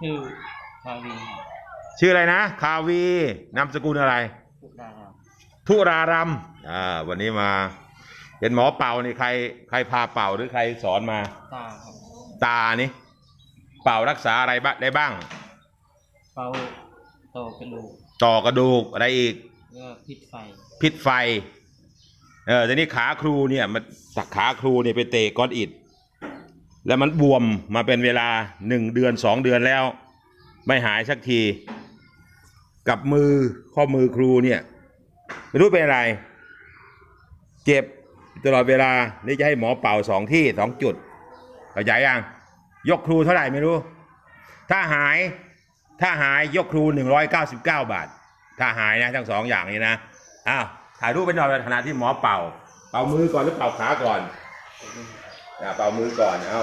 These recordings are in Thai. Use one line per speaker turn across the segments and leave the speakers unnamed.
ชื่อคาวี
ชื่ออะไรนะคาวีนามสกุลอะไร
พุทธาครับ
ทุรารัมอ่าวันนี้มา เป็นหมอเป่านี่ใคร ใครพาเป่าหรือใครสอนมา
ตาครับ
ตานี่เป่ารักษาอะไรบ้างได้บ้าง
เป่าโตกระดูก
ต่อกระดูกอะไรอีก
แล้วก็พิษไฟ
พิษไฟ เออแต่นี่ขาครูเนี่ยมันขาครูเนี่ยไปเตะก้อนอิด แล้วมันบวมมาเป็นเวลาหนึ่งเดือนสองเดือนแล้ว ไม่หายสักที กับมือข้อมือครูเนี่ย ไม่รู้เป็นอะไร เจ็บตลอดเวลา นี่จะให้หมอเป่าสองที่สองจุดเข้าใจยังยกครูเท่าไหร่ไม่รู้ ถ้าหายถ้าหายยกครูหนึ่งร้อยเก้าสิบเก้าบาท ถ้าหายนะทั้งสองอย่างนี้นะอ้าวถ่ายรูปไปหน่อยในขณะที่หมอเป่า เป่ามือก่อนหรือเป่าขาก่อน เป่ามือก่อนเอา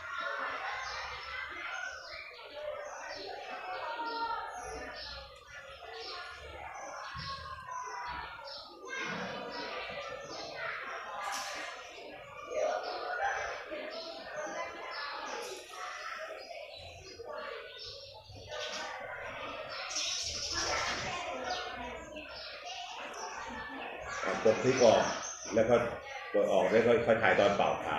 กดคลิกออก แล้วก็กดออกแล้วก็ค่อยถ่ายตอนเป่าขา